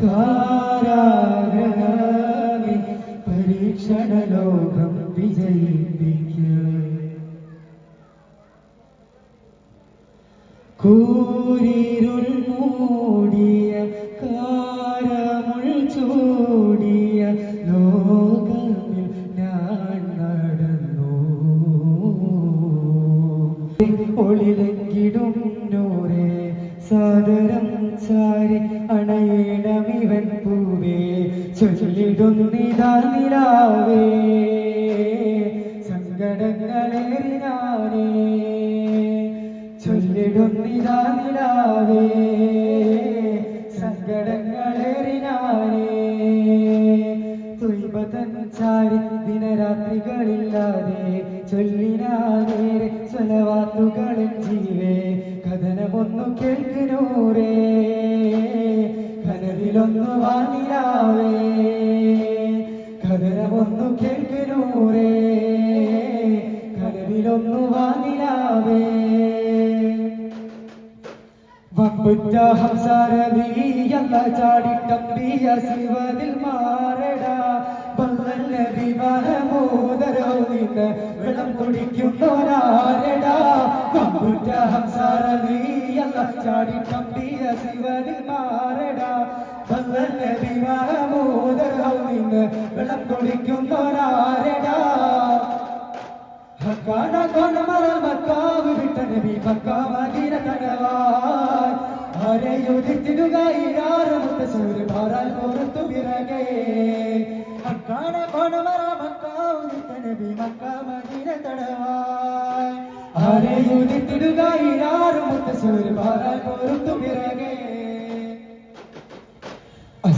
കാരാഗ്രഹമേ പരീക്ഷണ ലോകം വിജയിപ്പിക്കുക കൂരിരുൾ മൂടിയ സാദരം ചാരി അണയിടമിവൻ പൂവേ ചൊല്ലിടുന്നിതാ നിലാവേ. സങ്കടങ്ങളേറിനാനേ ചൊല്ലിടുന്നിതാ നിലാവേ. സങ്കടങ്ങളേറിനാനേ തൊയ്ബതൻ ചാരി ദിനരാത്രികളില്ലാതെ ചൊല്ലിനാനേരെ സ്വലവാത്തുകളും ജീവേ. കഥനമൊന്നു കേൾക്കനൂരേ കനവിലൊന്നു വാനിലാവേ കഥനമൊന്നു കേൾക്കനൂരേ കനവിലൊന്നു വാനിലാവേ വമ്പുറ്റ ഹംസാരതിയല്ല ചാടിട്ടമ്പിയ ശിവതിൽ മാറട ബല്ലല്ല വിവാഹമോദരോ നിന്ന് വെള്ളം കുടിക്കുന്നോരാരട വമ്പുറ്റ ഹംസാരതിയല്ല ചാടിട്ടമ്പിയ ശിവതിൽ മാറട ബല്ലല്ല വിവാഹമോദരോ നിന്ന് വെള്ളം കുടിക്കുന്നോരാരട ഹക്കാന കൊനമറ മക്കാവ് വിട്ട നബി മക്ക മദീന തനവാൻ അരയുദിത്തിടുക ഇരാറമുത്ത സൂര്യ ഭാരാൽ പുറത്തു പിറകെ. ഹക്കാന കൊനമറ മക്കാവ് വിട്ട നബി മക്ക മദീന തടവാൻ അരയുദിത്തിടുക ഇരാറമുത്ത സൂര്യ ഭാരാൽ പുറത്തു പിറകെ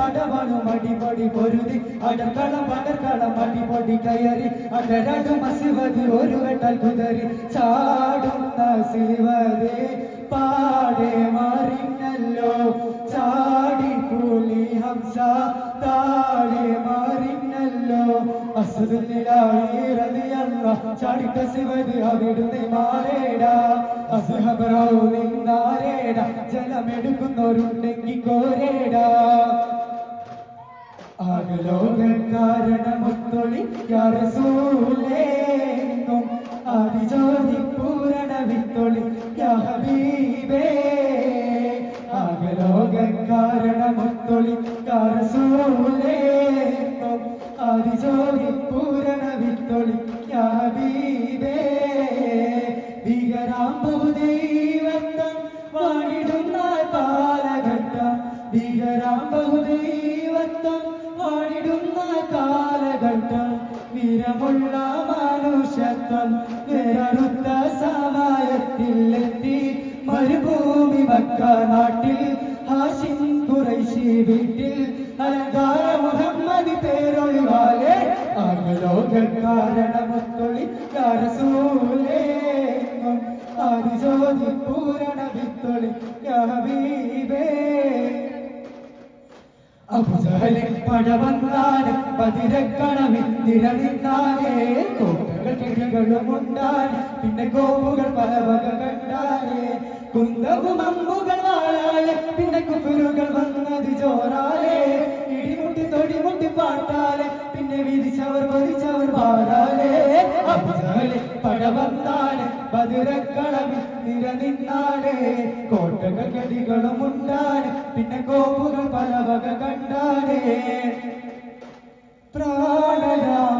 പടവാണു മടിപടി പൊരുതി. അടക്കളം പടക്കളം മടിപടി കയറി. അടരടു മസിവത് ഒരു വെട്ടൽ കുതറി. ചാടുന്ന സിവതേ പാടെ മാറിന്നല്ലോ ചാടി പുലി ഹംസ താടെ മാറിന്നല്ലോ അസുദില്ലായിരതിയല്ല ചാടിട്ട സിവത് അവിടുന്ന് മാറേടാ. അസുഹബറാവു നിന്നാരേടാ ജലമെടുക്കുന്നവരുണ്ടെങ്കിൽ കോരേടാ. ആകലോക കാരണമൊത്തൊളി കാലഘട്ടം വീരമുള്ള മനുഷ്യത്വം വേറടുത്ത സമയത്തിൽ എത്തി മരുഭൂമി മക്ക നാട്ടിൽ ഹാഷിം കുറൈശി വീട്ടിൽ. അലങ്കാര മുഹമ്മദ് പേരൊഴിവാലെ ആകലോക കാരണമൊത്തൊളി കാരസൂലേ ആദിജോതി പൂരണ വിത്തൊളി യാഹബീബേ അബുജഹലിൻ പട വന്നാൽ പതിരക്കണമിൽ നിരനിന്നാലേ കോട്ടകൾ കിഴികളും ഉണ്ടാൽ പിന്നെ കോപ്പുകൾ പല വക കണ്ടാലേ. കുന്തവും അമ്പുകൾ വാഴാലെ പിന്നെ കുപ്പിലുകൾ വന്നത് ജോറാലേ പാട്ടാലെ പിന്നെ വിധിച്ചവർ വധിച്ചവർ പാടാലേ. അബുജഹലിൻ പട വന്നാൽ പതിരക്കളമിൽ നിരനിന്നാലേ. കോട്ടകൾ കടികളും ഉണ്ടാൽ പിന്നെ കോപ്പുകൾ പല വക കണ്ടാലേ. പ്രാണരാം